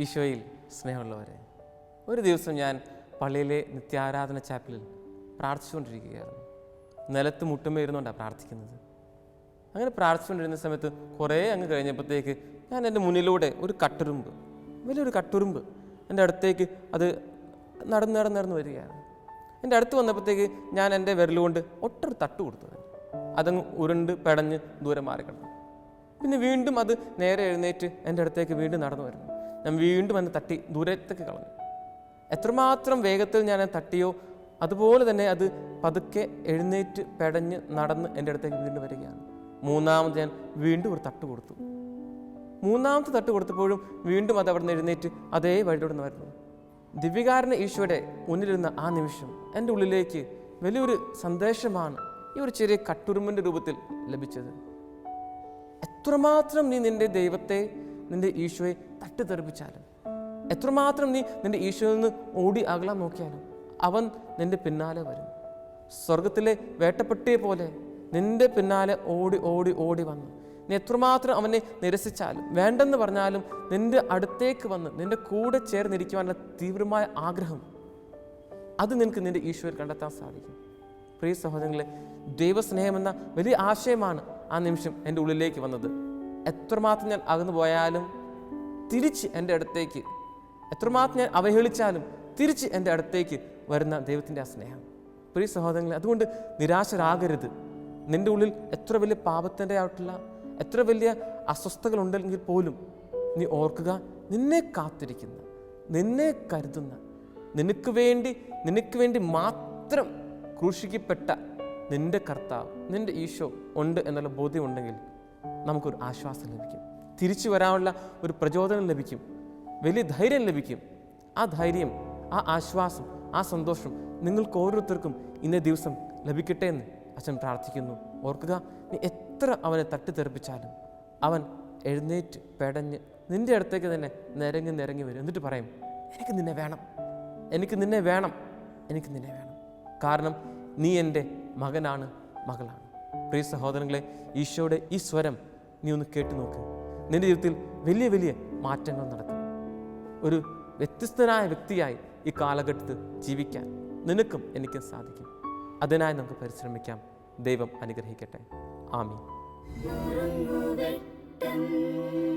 ഈശോയിൽ സ്നേഹമുള്ളവരെ ഒരു ദിവസം ഞാൻ പള്ളിയിലെ നിത്യാരാധന ചാപ്പലിൽ പ്രാർത്ഥിച്ചുകൊണ്ടിരിക്കുകയായിരുന്നു. നിലത്ത് മുട്ടുമ്പോൾ ഇരുന്നുകൊണ്ടാണ് പ്രാർത്ഥിക്കുന്നത്. അങ്ങനെ പ്രാർത്ഥിച്ചുകൊണ്ടിരുന്ന സമയത്ത് കുറേ അങ്ങ് കഴിഞ്ഞപ്പോഴത്തേക്ക് ഞാൻ എന്റെ മുന്നിലൂടെ ഒരു കട്ടുറുമ്പ് വലിയൊരു കട്ടുറുമ്പ് എന്റെ അടുത്തേക്ക് അത് നടന്ന് നടന്ന് നടന്ന് വരികയാണ്. എന്റെ അടുത്ത് വന്നപ്പോഴത്തേക്ക് ഞാൻ എന്റെ വിരലുകൊണ്ട് ഒട്ടൊരു തട്ട് കൊടുത്തു അതങ്ങ് ഉരുണ്ട് പെടഞ്ഞ് ദൂരെ മാറിക്കിടന്നു പിന്നെ വീണ്ടും അത് നേരെ എഴുന്നേറ്റ് എന്റെ അടുത്തേക്ക് വീണ്ടും നടന്നു വരുന്നു. ഞാൻ വീണ്ടും എന്നെ തട്ടി ദൂരത്തേക്ക് കളഞ്ഞു. എത്രമാത്രം വേഗത്തിൽ ഞാൻ തട്ടിയോ അതുപോലെ തന്നെ അത് പതുക്കെ എഴുന്നേറ്റ് പെടഞ്ഞ് നടന്ന് എന്റെ അടുത്തേക്ക് വീണ്ടും വരികയാണ്. മൂന്നാമത് ഞാൻ വീണ്ടും ഒരു തട്ട് കൊടുത്തു. മൂന്നാമത്തെ തട്ട് കൊടുത്തപ്പോഴും വീണ്ടും അത് അവിടെ നിന്ന് എഴുന്നേറ്റ് അതേ വഴിയിലൂടെ നിന്ന് വരുന്നു. ദിവ്യകാരന് ഈശോയുടെ മുന്നിലിരുന്ന ആ നിമിഷം എന്റെ ഉള്ളിലേക്ക് വലിയൊരു സന്ദേശമാണ് ഈ ഒരു ചെറിയ കട്ടുറുമ്പിന്റെ രൂപത്തിൽ ലഭിച്ചത്. എത്രമാത്രം നീ നിന്റെ ദൈവത്തെ നിന്റെ ഈശോയെ തട്ടിത്തെറിപ്പിച്ചാലും എത്രമാത്രം നീ നിന്റെ ഈശോയിൽ നിന്ന് ഓടി അകലാൻ നോക്കിയാലും അവൻ നിന്റെ പിന്നാലെ വരും. സ്വർഗത്തിലെ വേട്ടപ്പെട്ടിയെ പോലെ നിന്റെ പിന്നാലെ ഓടി ഓടി ഓടി വന്നു. നീ എത്രമാത്രം അവനെ നിരസിച്ചാലും വേണ്ടെന്ന് പറഞ്ഞാലും നിന്റെ അടുത്തേക്ക് വന്ന് നിന്റെ കൂടെ ചേർന്നിരിക്കുവാനുള്ള തീവ്രമായ ആഗ്രഹം അത് നിനക്ക് നിന്റെ ഈശ്വരൻ കണ്ടെത്താൻ സാധിക്കും. പ്രിയ സഹോദരങ്ങളെ ദൈവസ്നേഹമെന്ന വലിയ ആശയമാണ് ആ നിമിഷം എന്റെ ഉള്ളിലേക്ക് വന്നത്. എത്രമാത്രം ഞാൻ അകന്നു പോയാലും തിരിച്ച് എന്റെ അടുത്തേക്ക് എത്രമാത്രം ഞാൻ അവഹേളിച്ചാലും തിരിച്ച് എന്റെ അടുത്തേക്ക് വരുന്ന ദൈവത്തിന്റെ ആ സ്നേഹം. പ്രിയ സഹോദരങ്ങളെ അതുകൊണ്ട് നിരാശരാകരുത്. നിന്റെ ഉള്ളിൽ എത്ര വലിയ പാപത്തിന്റെ ആയിട്ടുള്ള എത്ര വലിയ അസ്വസ്ഥതകൾ ഉണ്ടെങ്കിൽ പോലും നീ ഓർക്കുക നിന്നെ കാത്തിരിക്കുന്ന നിന്നെ കരുതുന്ന നിനക്ക് വേണ്ടി നിനക്ക് വേണ്ടി മാത്രം ക്രൂശിക്കപ്പെട്ട നിന്റെ കർത്താവ് നിന്റെ ഈശോ ഉണ്ട് എന്നുള്ള ബോധ്യം ഉണ്ടെങ്കിൽ നമുക്കൊരു ആശ്വാസം ലഭിക്കും. തിരിച്ചു വരാനുള്ള ഒരു പ്രചോദനം ലഭിക്കും. വലിയ ധൈര്യം ലഭിക്കും. ആ ധൈര്യം ആ ആശ്വാസം ആ സന്തോഷം നിങ്ങൾക്ക് ഓരോരുത്തർക്കും ഇന്നേ ദിവസം ലഭിക്കട്ടെ എന്ന് അച്ഛൻ പ്രാർത്ഥിക്കുന്നു. ഓർക്കുക നീ എത്ര അവനെ തട്ടിത്തെറിപ്പിച്ചാലും അവൻ എഴുന്നേറ്റ് പെടഞ്ഞ് നിന്റെ അടുത്തേക്ക് തന്നെ നിരങ്ങി നിരങ്ങി വരും. എന്നിട്ട് പറയും എനിക്ക് നിന്നെ വേണം. എനിക്ക് നിന്നെ വേണം. എനിക്ക് നിന്നെ വേണം. കാരണം നീ എന്റെ മകനാണ് മകളാണ്. പ്രിയ സഹോദരങ്ങളെ ഈശോയുടെ ഈ സ്വരം നീ ഒന്ന് കേട്ടു നോക്ക്. നിന്റെ ജീവിതത്തിൽ വലിയ വലിയ മാറ്റങ്ങൾ നടക്കും. ഒരു വ്യത്യസ്തനായ വ്യക്തിയായി ഈ കാലഘട്ടത്തിൽ ജീവിക്കാൻ നിനക്കും എനിക്കും സാധിക്കും. അതിനായി നമുക്ക് പരിശ്രമിക്കാം. ദൈവം അനുഗ്രഹിക്കട്ടെ. ആമീൻ.